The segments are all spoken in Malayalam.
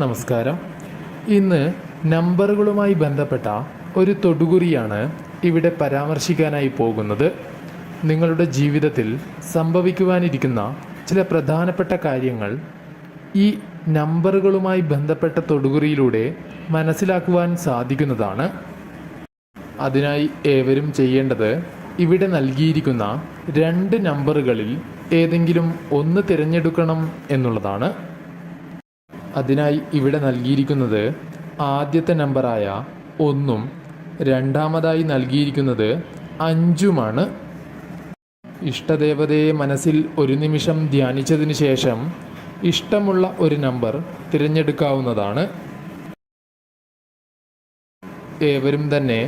നമസ്കാരം. ഇന്ന് നമ്പറുകളുമായി ബന്ധപ്പെട്ട ഒരു തൊടുകുറിയാണ് ഇവിടെ പരാമർശിക്കാനായി പോകുന്നത്. നിങ്ങളുടെ ജീവിതത്തിൽ സംഭവിക്കുവാനിരിക്കുന്ന ചില പ്രധാനപ്പെട്ട കാര്യങ്ങൾ ഈ നമ്പറുകളുമായി ബന്ധപ്പെട്ട തൊടുകുറിയിലൂടെ മനസ്സിലാക്കുവാൻ സാധിക്കുന്നതാണ്. അതിനായി ഏവരും ചെയ്യേണ്ടത് ഇവിടെ നൽകിയിരിക്കുന്ന രണ്ട് നമ്പറുകളിൽ ഏതെങ്കിലും ഒന്ന് തിരഞ്ഞെടുക്കണം എന്നുള്ളതാണ്. അതിനായി ഇവിടെ നൽകിയിരിക്കുന്നത് ആദ്യത്തെ നമ്പറായ ഒന്നും രണ്ടാമതായി നൽകിയിരിക്കുന്നത് അഞ്ചുമാണ്. ഇഷ്ടദേവതയെ മനസ്സിൽ ഒരു നിമിഷം ധ്യാനിച്ചതിന് ശേഷം ഇഷ്ടമുള്ള ഒരു നമ്പർ തിരഞ്ഞെടുക്കാവുന്നതാണ്. ഏവരും തന്നെ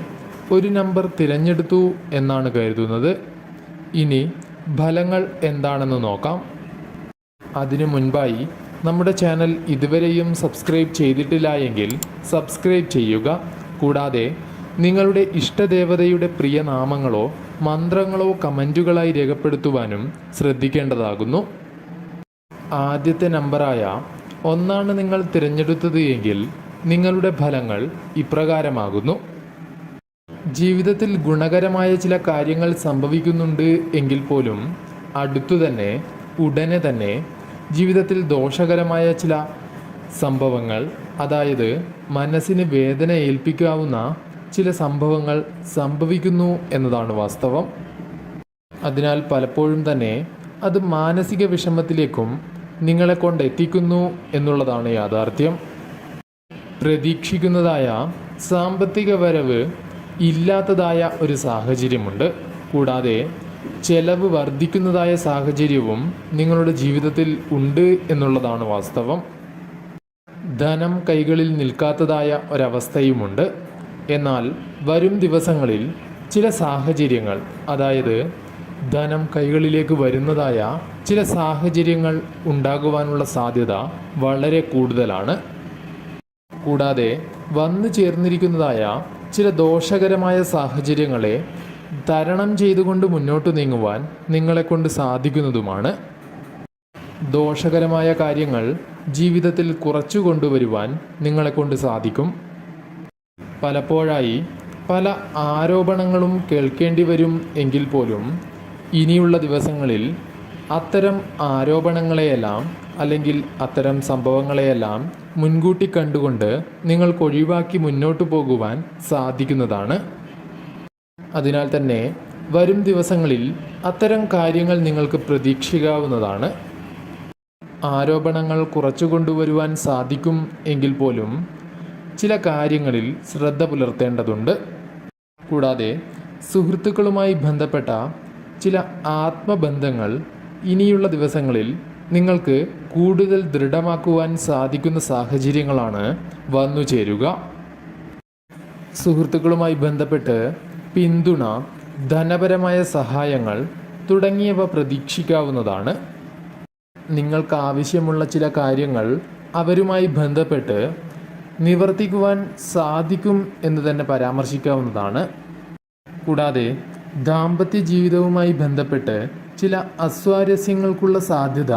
ഒരു നമ്പർ തിരഞ്ഞെടുത്തു എന്നാണ് കരുതുന്നത്. ഇനി ഫലങ്ങൾ എന്താണെന്ന് നോക്കാം. അതിനു മുൻപായി നമ്മുടെ ചാനൽ ഇതുവരെയും സബ്സ്ക്രൈബ് ചെയ്തിട്ടില്ല എങ്കിൽ സബ്സ്ക്രൈബ് ചെയ്യുക. കൂടാതെ നിങ്ങളുടെ ഇഷ്ടദേവതയുടെ പ്രിയ നാമങ്ങളോ മന്ത്രങ്ങളോ കമന്റുകളായി രേഖപ്പെടുത്തുവാനും ശ്രദ്ധിക്കേണ്ടതാകുന്നു. ആദ്യത്തെ നമ്പറായ ഒന്നാണ് നിങ്ങൾ തിരഞ്ഞെടുത്തത് എങ്കിൽ നിങ്ങളുടെ ഫലങ്ങൾ ഇപ്രകാരമാകുന്നു. ജീവിതത്തിൽ ഗുണകരമായ ചില കാര്യങ്ങൾ സംഭവിക്കുന്നുണ്ട് എങ്കിൽ പോലും അടുത്തു തന്നെ ഉടനെ തന്നെ ജീവിതത്തിൽ ദോഷകരമായ ചില സംഭവങ്ങൾ അതായത് മനസ്സിന് വേദന ഏൽപ്പിക്കാവുന്ന ചില സംഭവങ്ങൾ സംഭവിക്കുന്നു എന്നതാണ് വാസ്തവം. അതിനാൽ പലപ്പോഴും തന്നെ അത് മാനസിക വിഷമത്തിലേക്കും നിങ്ങളെ കൊണ്ട് എത്തിക്കുന്നു എന്നുള്ളതാണ് യാഥാർത്ഥ്യം. പ്രതീക്ഷിക്കുന്നതായ സാമ്പത്തിക വരവ് ഇല്ലാത്തതായ ഒരു സാഹചര്യമുണ്ട്. കൂടാതെ ചെലവ് വർദ്ധിക്കുന്നതായ സാഹചര്യവും നിങ്ങളുടെ ജീവിതത്തിൽ ഉണ്ട് എന്നുള്ളതാണ് വാസ്തവം. ധനം കൈകളിൽ നിൽക്കാത്തതായ ഒരവസ്ഥയുമുണ്ട്. എന്നാൽ വരും ദിവസങ്ങളിൽ ചില സാഹചര്യങ്ങൾ അതായത് ധനം കൈകളിലേക്ക് വരുന്നതായ ചില സാഹചര്യങ്ങൾ ഉണ്ടാകുവാനുള്ള സാധ്യത വളരെ കൂടുതലാണ്. കൂടാതെ വന്നു ചേർന്നിരിക്കുന്നതായ ചില ദോഷകരമായ സാഹചര്യങ്ങളെ തരണം ചെയ്തുകൊണ്ട് മുന്നോട്ട് നീങ്ങുവാൻ നിങ്ങളെക്കൊണ്ട് സാധിക്കുന്നതുമാണ്. ദോഷകരമായ കാര്യങ്ങൾ ജീവിതത്തിൽ കുറച്ചു കൊണ്ടുവരുവാൻ നിങ്ങളെക്കൊണ്ട് സാധിക്കും. പലപ്പോഴായി പല ആരോപണങ്ങളും കേൾക്കേണ്ടി വരും എങ്കിൽ പോലും ഇനിയുള്ള ദിവസങ്ങളിൽ അത്തരം ആരോപണങ്ങളെയെല്ലാം അല്ലെങ്കിൽ അത്തരം സംഭവങ്ങളെയെല്ലാം മുൻകൂട്ടി കണ്ടുകൊണ്ട് നിങ്ങൾക്ക് ഒഴിവാക്കി മുന്നോട്ട് പോകുവാൻ സാധിക്കുന്നതാണ്. അതിനാൽ തന്നെ വരും ദിവസങ്ങളിൽ അത്തരം കാര്യങ്ങൾ നിങ്ങൾക്ക് പ്രതീക്ഷിക്കാവുന്നതാണ്. ആരോപണങ്ങൾ കുറച്ചു കൊണ്ടുവരുവാൻ സാധിക്കും എങ്കിൽ പോലും ചില കാര്യങ്ങളിൽ ശ്രദ്ധ പുലർത്തേണ്ടതുണ്ട്. കൂടാതെ സുഹൃത്തുക്കളുമായി ബന്ധപ്പെട്ട ചില ആത്മബന്ധങ്ങൾ ഇനിയുള്ള ദിവസങ്ങളിൽ നിങ്ങൾക്ക് കൂടുതൽ ദൃഢമാക്കുവാൻ സാധിക്കുന്ന സാഹചര്യങ്ങളാണ് വന്നു ചേരുക സുഹൃത്തുക്കളുമായി ബന്ധപ്പെട്ട് പിന്തുണ ധനപരമായ സഹായങ്ങൾ തുടങ്ങിയവ പ്രതീക്ഷിക്കാവുന്നതാണ്. നിങ്ങൾക്ക് ആവശ്യമുള്ള ചില കാര്യങ്ങൾ അവരുമായി ബന്ധപ്പെട്ട് നിവർത്തിക്കുവാൻ സാധിക്കും എന്ന് തന്നെ പരാമർശിക്കാവുന്നതാണ്. കൂടാതെ ദാമ്പത്യ ജീവിതവുമായി ബന്ധപ്പെട്ട് ചില അസ്വാരസ്യങ്ങൾക്കുള്ള സാധ്യത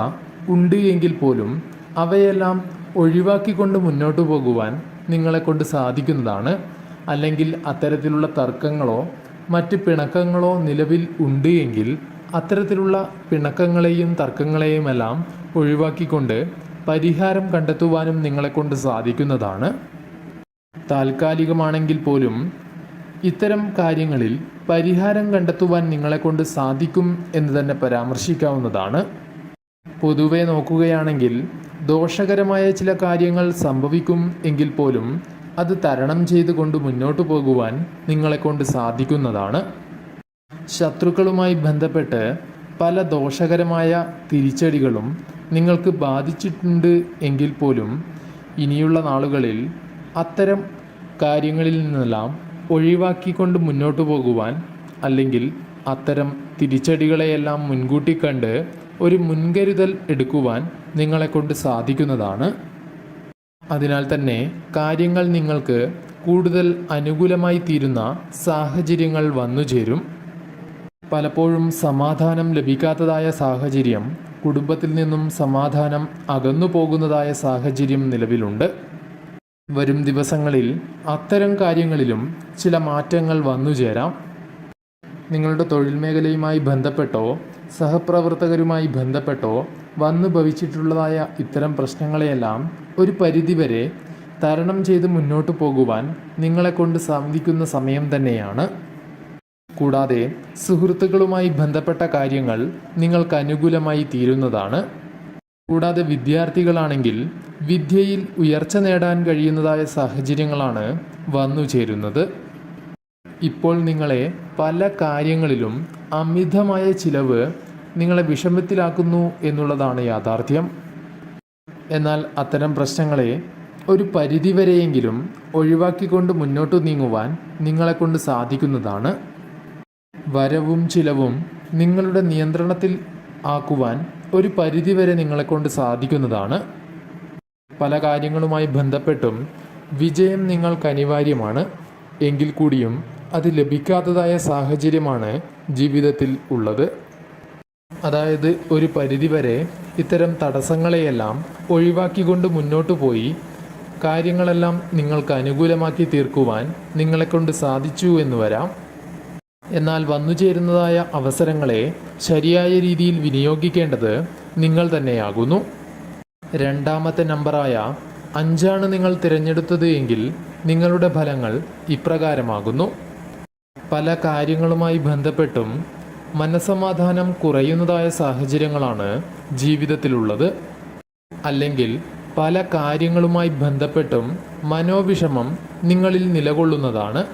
ഉണ്ട് എങ്കിൽ പോലും അവയെല്ലാം ഒഴിവാക്കിക്കൊണ്ട് മുന്നോട്ട് പോകുവാൻ നിങ്ങളെക്കൊണ്ട് സാധിക്കുന്നതാണ്. അല്ലെങ്കിൽ അത്തരത്തിലുള്ള തർക്കങ്ങളോ മറ്റ് പിണക്കങ്ങളോ നിലവിൽ ഉണ്ട് എങ്കിൽ അത്തരത്തിലുള്ള പിണക്കങ്ങളെയും തർക്കങ്ങളെയുമെല്ലാം ഒഴിവാക്കിക്കൊണ്ട് പരിഹാരം കണ്ടെത്തുവാനും നിങ്ങളെക്കൊണ്ട് സാധിക്കുന്നതാണ്. താൽക്കാലികമാണെങ്കിൽ പോലും ഇത്തരം കാര്യങ്ങളിൽ പരിഹാരം കണ്ടെത്തുവാൻ നിങ്ങളെക്കൊണ്ട് സാധിക്കും എന്ന് തന്നെ പരാമർശിക്കാവുന്നതാണ്. പൊതുവെ നോക്കുകയാണെങ്കിൽ ദോഷകരമായ ചില കാര്യങ്ങൾ സംഭവിക്കും എങ്കിൽ പോലും അത് തരണം ചെയ്തുകൊണ്ട് മുന്നോട്ട് പോകുവാൻ നിങ്ങളെ കൊണ്ട് സാധിക്കുന്നതാണ്. ശത്രുക്കളുമായി ബന്ധപ്പെട്ട് പല ദോഷകരമായ തിരിച്ചടികളും നിങ്ങൾക്ക് ബാധിച്ചിട്ടുണ്ട് എങ്കിൽ പോലും ഇനിയുള്ള നാളുകളിൽ അത്തരം കാര്യങ്ങളിൽ നിന്നെല്ലാം ഒഴിവാക്കിക്കൊണ്ട് മുന്നോട്ട് പോകുവാൻ അല്ലെങ്കിൽ അത്തരം തിരിച്ചടികളെയെല്ലാം മുൻകൂട്ടി കണ്ട് ഒരു മുൻകരുതൽ എടുക്കുവാൻ നിങ്ങളെക്കൊണ്ട് സാധിക്കുന്നതാണ്. അതിനാൽ തന്നെ കാര്യങ്ങൾ നിങ്ങൾക്ക് കൂടുതൽ അനുകൂലമായി തീരുന്ന സാഹചര്യങ്ങൾ വന്നു ചേരും. പലപ്പോഴും സമാധാനം ലഭിക്കാത്തതായ സാഹചര്യം കുടുംബത്തിൽ നിന്നും സമാധാനം അകന്നു പോകുന്നതായ സാഹചര്യം നിലവിലുണ്ട്. വരും ദിവസങ്ങളിൽ അത്തരം കാര്യങ്ങളിലും ചില മാറ്റങ്ങൾ വന്നുചേരാം നിങ്ങളുടെ തൊഴിൽ മേഖലയുമായി ബന്ധപ്പെട്ടോ സഹപ്രവർത്തകരുമായി ബന്ധപ്പെട്ടോ വന്നു ഭവിച്ചിട്ടുള്ളതായ ഇത്തരം പ്രശ്നങ്ങളെയെല്ലാം ഒരു പരിധിവരെ തരണം ചെയ്ത് മുന്നോട്ട് പോകുവാൻ നിങ്ങളെ കൊണ്ട് സാധിക്കുന്ന സമയം തന്നെയാണ്. കൂടാതെ സുഹൃത്തുക്കളുമായി ബന്ധപ്പെട്ട കാര്യങ്ങൾ നിങ്ങൾക്ക് അനുകൂലമായി തീരുന്നതാണ്. കൂടാതെ വിദ്യാർത്ഥികളാണെങ്കിൽ വിദ്യയിൽ ഉയർച്ച നേടാൻ കഴിയുന്നതായ സാഹചര്യങ്ങളാണ് വന്നു ചേരുന്നത്. ഇപ്പോൾ നിങ്ങളെ പല കാര്യങ്ങളിലും അമിതമായ ചിലവ് നിങ്ങളെ വിഷമത്തിലാക്കുന്നു എന്നുള്ളതാണ് യാഥാർത്ഥ്യം. എന്നാൽ അത്തരം പ്രശ്നങ്ങളെ ഒരു പരിധിവരെയെങ്കിലും ഒഴിവാക്കിക്കൊണ്ട് മുന്നോട്ട് നീങ്ങുവാൻ നിങ്ങളെക്കൊണ്ട് സാധിക്കുന്നതാണ്. വരവും ചിലവും നിങ്ങളുടെ നിയന്ത്രണത്തിൽ ആക്കുവാൻ ഒരു പരിധിവരെ നിങ്ങളെക്കൊണ്ട് സാധിക്കുന്നതാണ്. പല കാര്യങ്ങളുമായി ബന്ധപ്പെട്ടും വിജയം നിങ്ങൾക്ക് അനിവാര്യമാണ്. എങ്കിൽ കൂടിയും അത് ലഭിക്കാത്തതായ സാഹചര്യമാണ് ജീവിതത്തിൽ ഉള്ളത്. അതായത് ഒരു പരിധിവരെ ഇത്തരം തടസ്സങ്ങളെയെല്ലാം ഒഴിവാക്കിക്കൊണ്ട് മുന്നോട്ട് പോയി. കാര്യങ്ങളെല്ലാം നിങ്ങൾക്ക് അനുകൂലമാക്കി തീർക്കുവാൻ നിങ്ങളെക്കൊണ്ട് സാധിച്ചു എന്ന് വരാം. എന്നാൽ വന്നു ചേരുന്നതായ അവസരങ്ങളെ ശരിയായ രീതിയിൽ വിനിയോഗിക്കേണ്ടത് നിങ്ങൾ തന്നെയാകുന്നു. രണ്ടാമത്തെ നമ്പറായ അഞ്ചാണ് നിങ്ങൾ തിരഞ്ഞെടുത്തത് എങ്കിൽ നിങ്ങളുടെ ഫലങ്ങൾ ഇപ്രകാരമാകുന്നു. പല കാര്യങ്ങളുമായി ബന്ധപ്പെട്ടും മനസമാധാനം കുറയുന്നതായ സാഹചര്യങ്ങളാണ് ജീവിതത്തിലുള്ളത്. അല്ലെങ്കിൽ പല കാര്യങ്ങളുമായി ബന്ധപ്പെട്ടും മനോവിഷമം നിങ്ങളിൽ നിലകൊള്ളുന്നതാണ്.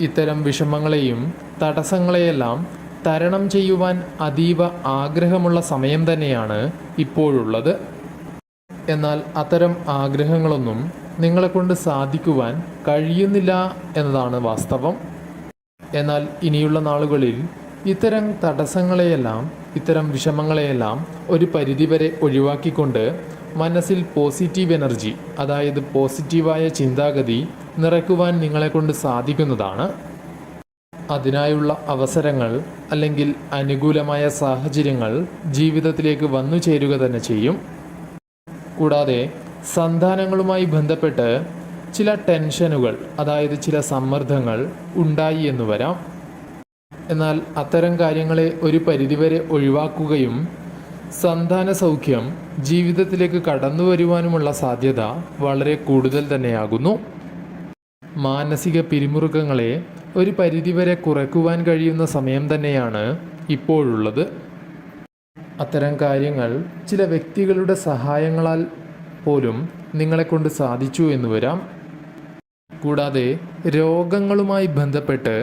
ഇത്തരം വിഷമങ്ങളെയും തടസ്സങ്ങളെയെല്ലാം തരണം ചെയ്യുവാൻ അതീവ ആഗ്രഹമുള്ള സമയം തന്നെയാണ് ഇപ്പോഴുള്ളത്. എന്നാൽ അത്തരം ആഗ്രഹങ്ങളൊന്നും നിങ്ങളെക്കൊണ്ട് സാധിക്കുവാൻ കഴിയുന്നില്ല എന്നതാണ് വാസ്തവം. എന്നാൽ ഇനിയുള്ള നാളുകളിൽ ഇത്തരം തടസ്സങ്ങളെയെല്ലാം ഇത്തരം വിഷമങ്ങളെയെല്ലാം ഒരു പരിധിവരെ ഒഴിവാക്കിക്കൊണ്ട് മനസ്സിൽ പോസിറ്റീവ് എനർജി അതായത് പോസിറ്റീവായ ചിന്താഗതി നിറയ്ക്കുവാൻ നിങ്ങളെക്കൊണ്ട് സാധിക്കുന്നതാണ്. അതിനായുള്ള അവസരങ്ങൾ അല്ലെങ്കിൽ അനുകൂലമായ സാഹചര്യങ്ങൾ ജീവിതത്തിലേക്ക് വന്നു ചേരുക തന്നെ ചെയ്യും. കൂടാതെ സന്താനങ്ങളുമായി ബന്ധപ്പെട്ട് ചില ടെൻഷനുകൾ അതായത് ചില സമ്മർദ്ദങ്ങൾ ഉണ്ടായി എന്ന് വരാം. എന്നാൽ അത്തരം കാര്യങ്ങളെ ഒരു പരിധിവരെ ഒഴിവാക്കുകയും സന്താന സൗഖ്യം ജീവിതത്തിലേക്ക് കടന്നു വരുവാനുമുള്ള സാധ്യത വളരെ കൂടുതൽ തന്നെയാകുന്നു. മാനസിക പിരിമുറുക്കങ്ങളെ ഒരു പരിധിവരെ കുറയ്ക്കുവാൻ കഴിയുന്ന സമയം തന്നെയാണ് ഇപ്പോഴുള്ളത്. അത്തരം കാര്യങ്ങൾ ചില വ്യക്തികളുടെ സഹായങ്ങളാൽ പോലും നിങ്ങളെക്കൊണ്ട് സാധിച്ചു എന്ന് വരാം. കൂടാതെ രോഗങ്ങളുമായി ബന്ധപ്പെട്ട്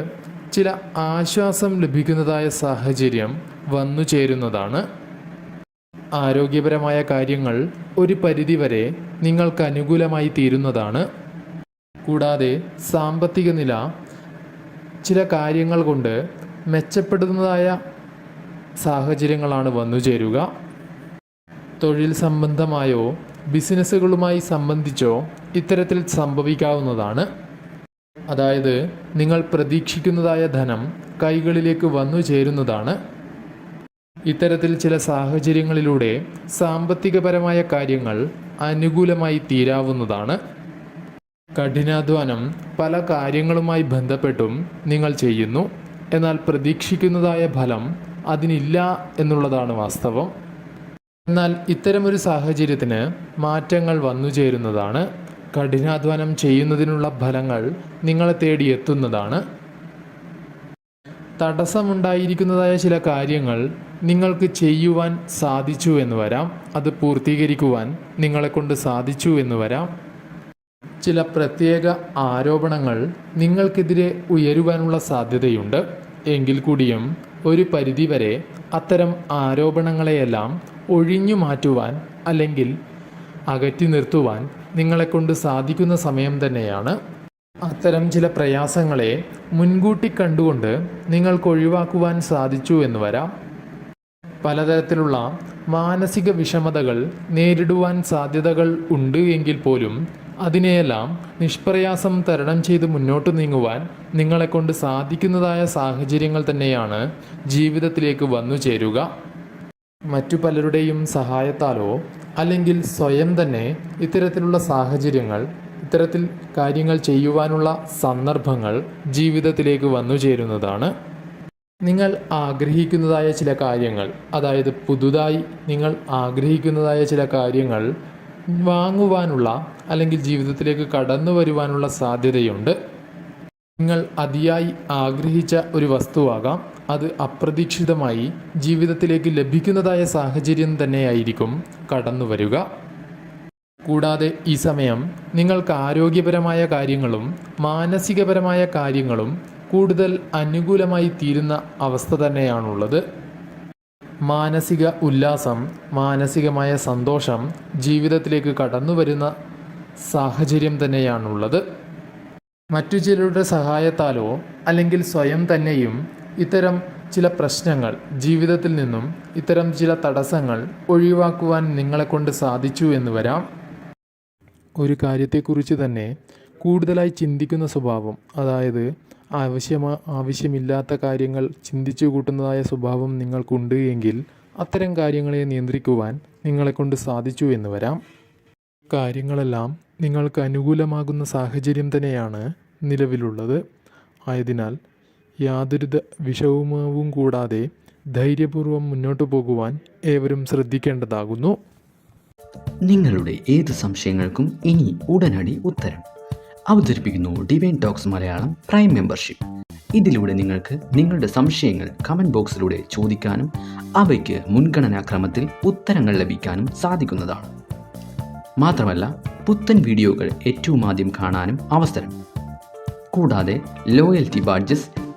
ചില ആശ്വാസം ലഭിക്കുന്നതായ സാഹചര്യം വന്നു ചേരുന്നതാണ്. ആരോഗ്യപരമായ കാര്യങ്ങൾ ഒരു പരിധിവരെ നിങ്ങൾക്ക് അനുകൂലമായി തീരുന്നതാണ്. കൂടാതെ സാമ്പത്തിക നില ചില കാര്യങ്ങൾ കൊണ്ട് മെച്ചപ്പെടുന്നതായ സാഹചര്യങ്ങളാണ് വന്നു ചേരുക. തൊഴിൽ സംബന്ധമായോ ബിസിനസ്സുകളുമായി സംബന്ധിച്ചോ ഇത്തരത്തിൽ സംഭവിക്കാവുന്നതാണ്. അതായത് നിങ്ങൾ പ്രതീക്ഷിക്കുന്നതായ ധനം കൈകളിലേക്ക് വന്നു ചേരുന്നതാണ്. ഇത്തരത്തിൽ ചില സാഹചര്യങ്ങളിലൂടെ സാമ്പത്തികപരമായ കാര്യങ്ങൾ അനുകൂലമായി തീരാവുന്നതാണ്. കഠിനാധ്വാനം പല കാര്യങ്ങളുമായി ബന്ധപ്പെട്ടും നിങ്ങൾ ചെയ്യുന്നു. എന്നാൽ പ്രതീക്ഷിക്കുന്നതായ ഫലം അതിനില്ല എന്നുള്ളതാണ് വാസ്തവം. എന്നാൽ ഇത്തരമൊരു സാഹചര്യത്തിന് മാറ്റങ്ങൾ വന്നു ചേരുന്നതാണ്. കഠിനാധ്വാനം ചെയ്യുന്നതിനുള്ള ഫലങ്ങൾ നിങ്ങളെ തേടി എത്തുന്നതാണ്. തടസ്സമുണ്ടായിരിക്കുന്നതായ ചില കാര്യങ്ങൾ നിങ്ങൾക്ക് ചെയ്യുവാൻ സാധിച്ചു എന്ന് വരാം. അത് പൂർത്തീകരിക്കുവാൻ നിങ്ങളെക്കൊണ്ട് സാധിച്ചു എന്ന് വരാം. ചില പ്രത്യേക ആരോപണങ്ങൾ നിങ്ങൾക്കെതിരെ ഉയരുവാനുള്ള സാധ്യതയുണ്ട്. എങ്കിൽ കൂടിയും ഒരു പരിധിവരെ അത്തരം ആരോപണങ്ങളെയെല്ലാം ഒഴിഞ്ഞു മാറ്റുവാൻ അല്ലെങ്കിൽ അകറ്റി നിർത്തുവാൻ നിങ്ങളെക്കൊണ്ട് സാധിക്കുന്ന സമയം തന്നെയാണ്. അത്തരം ചില പ്രയാസങ്ങളെ മുൻകൂട്ടി കണ്ടുകൊണ്ട് നിങ്ങൾക്ക് ഒഴിവാക്കുവാൻ സാധിച്ചു എന്ന് വരാം. പലതരത്തിലുള്ള മാനസിക വിഷമതകൾ നേരിടുവാൻ സാധ്യതകൾ ഉണ്ട് എങ്കിൽ പോലും അതിനെയെല്ലാം നിഷ്പ്രയാസം തരണം ചെയ്ത് മുന്നോട്ട് നീങ്ങുവാൻ നിങ്ങളെക്കൊണ്ട് സാധിക്കുന്നതായ സാഹചര്യങ്ങൾ തന്നെയാണ് ജീവിതത്തിലേക്ക് വന്നു ചേരുക. മറ്റു പലരുടെയും സഹായത്താലോ അല്ലെങ്കിൽ സ്വയം തന്നെ ഇത്തരത്തിലുള്ള സാഹചര്യങ്ങൾ ഇത്തരത്തിൽ കാര്യങ്ങൾ ചെയ്യുവാനുള്ള സന്ദർഭങ്ങൾ ജീവിതത്തിലേക്ക് വന്നു ചേരുന്നതാണ്. നിങ്ങൾ ആഗ്രഹിക്കുന്നതായ ചില കാര്യങ്ങൾ അതായത് പുതുതായി നിങ്ങൾ ആഗ്രഹിക്കുന്നതായ ചില കാര്യങ്ങൾ വാങ്ങുവാനുള്ള അല്ലെങ്കിൽ ജീവിതത്തിലേക്ക് കടന്നു വരുവാനുള്ള സാധ്യതയുണ്ട്. നിങ്ങൾ അതിയായി ആഗ്രഹിച്ച ഒരു വസ്തുവാകാം അത് അപ്രതീക്ഷിതമായി ജീവിതത്തിലേക്ക് ലഭിക്കുന്നതായ സാഹചര്യം തന്നെയായിരിക്കും കടന്നു വരിക കൂടാതെ ഈ സമയം നിങ്ങൾക്ക് ആരോഗ്യപരമായ കാര്യങ്ങളും മാനസികപരമായ കാര്യങ്ങളും കൂടുതൽ അനുകൂലമായി തീരുന്ന അവസ്ഥ തന്നെയാണുള്ളത്. മാനസിക ഉല്ലാസം മാനസികമായ സന്തോഷം ജീവിതത്തിലേക്ക് കടന്നു വരുന്ന സാഹചര്യം തന്നെയാണുള്ളത്. മറ്റു ചിലരുടെ സഹായത്താലോ അല്ലെങ്കിൽ സ്വയം തന്നെയും ഇത്തരം ചില പ്രശ്നങ്ങൾ ജീവിതത്തിൽ നിന്നും ഇത്തരം ചില തടസ്സങ്ങൾ ഒഴിവാക്കുവാൻ നിങ്ങളെക്കൊണ്ട് സാധിച്ചു എന്ന് വരാം. ഒരു കാര്യത്തെക്കുറിച്ച് തന്നെ കൂടുതലായി ചിന്തിക്കുന്ന സ്വഭാവം അതായത് ആവശ്യമ ആവശ്യമില്ലാത്ത കാര്യങ്ങൾ ചിന്തിച്ചു കൂട്ടുന്നതായ സ്വഭാവം നിങ്ങൾക്കുണ്ട് എങ്കിൽ അത്തരം കാര്യങ്ങളെ നിയന്ത്രിക്കുവാൻ നിങ്ങളെക്കൊണ്ട് സാധിച്ചു എന്ന് വരാം. കാര്യങ്ങളെല്ലാം നിങ്ങൾക്ക് അനുകൂലമാകുന്ന സാഹചര്യം തന്നെയാണ് നിലവിലുള്ളത്. ആയതിനാൽ യാതൊരു വിഷവുമാവും കൂടാതെ ധൈര്യപൂർവം മുന്നോട്ട് പോകുവാൻ ഏവരും ശ്രദ്ധിക്കേണ്ടതാകുന്നു. നിങ്ങളുടെ ഏത് സംശയങ്ങൾക്കും ഇനി ഉടനടി ഉത്തരം. അവതരിപ്പിക്കുന്നു divine talks Malayalam prime membership ഇതിലൂടെ നിങ്ങൾക്ക് നിങ്ങളുടെ സംശയങ്ങൾ കമന്റ് ബോക്സിലൂടെ ചോദിക്കാനും അവയ്ക്ക് മുൻഗണനാക്രമത്തിൽ ഉത്തരങ്ങൾ ലഭിക്കാനും സാധിക്കുന്നതാണ്. മാത്രമല്ല പുത്തൻ വീഡിയോകൾ ഏറ്റവും ആദ്യം കാണാനും അവസരം. കൂടാതെ loyalty badges